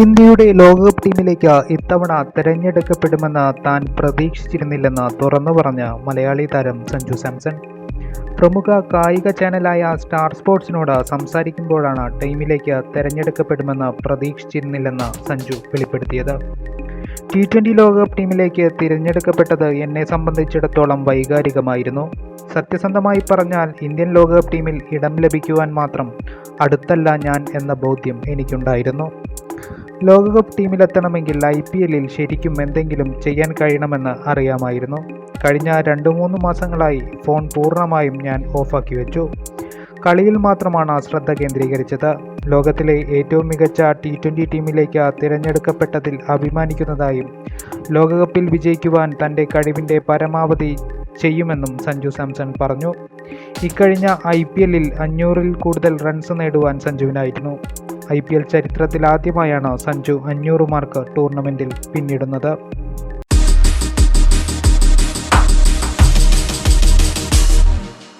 ഇന്ത്യയുടെ ലോകകപ്പ് ടീമിലേക്ക് ഇത്തവണ തിരഞ്ഞെടുക്കപ്പെടുമെന്ന് താൻ പ്രതീക്ഷിച്ചിരുന്നില്ലെന്ന് തുറന്നു പറഞ്ഞ മലയാളി താരം സഞ്ജു സാംസൺ. പ്രമുഖ കായിക ചാനലായ സ്റ്റാർ സ്പോർട്സിനോട് സംസാരിക്കുമ്പോഴാണ് ടീമിലേക്ക് തിരഞ്ഞെടുക്കപ്പെടുമെന്ന് പ്രതീക്ഷിച്ചിരുന്നില്ലെന്ന് സഞ്ജു വെളിപ്പെടുത്തിയത്. ടി ട്വന്റി ലോകകപ്പ് ടീമിലേക്ക് തിരഞ്ഞെടുക്കപ്പെട്ടത് എന്നെ സംബന്ധിച്ചിടത്തോളം വൈകാരികമായിരുന്നു. സത്യസന്ധമായി പറഞ്ഞാൽ ഇന്ത്യൻ ലോകകപ്പ് ടീമിൽ ഇടം ലഭിക്കുവാൻ മാത്രം അടുത്തല്ല ഞാൻ എന്ന ബോധ്യം എനിക്കുണ്ടായിരുന്നു. ലോകകപ്പ് ടീമിലെത്തണമെങ്കിൽ ഐ പി എല്ലിൽ ശരിക്കും എന്തെങ്കിലും ചെയ്യാൻ കഴിയണമെന്ന് അറിയാമായിരുന്നു. കഴിഞ്ഞ രണ്ട് മൂന്ന് മാസങ്ങളായി ഫോൺ പൂർണമായും ഞാൻ ഓഫാക്കി വെച്ചു. കളിയിൽ മാത്രമാണ് ശ്രദ്ധ കേന്ദ്രീകരിച്ചത്. ലോകത്തിലെ ഏറ്റവും മികച്ച ടി ട്വന്റി ടീമിലേക്ക് തിരഞ്ഞെടുക്കപ്പെട്ടതിൽ അഭിമാനിക്കുന്നതായും ലോകകപ്പിൽ വിജയിക്കുവാൻ തന്റെ കഴിവിന്റെ പരമാവധി ചെയ്യുമെന്നും സഞ്ജു സാംസൺ പറഞ്ഞു. ഇക്കഴിഞ്ഞ ഐ പി എല്ലിൽ അഞ്ഞൂറിൽ കൂടുതൽ റൺസ് നേടുവാൻ സഞ്ജുവിനായിരുന്നു. ഐ പി എൽ ചരിത്രത്തിലാദ്യമായാണ് സഞ്ജു അഞ്ഞൂറ് മാർക്ക് ടൂർണമെന്റിൽ പിന്നിടുന്നത്.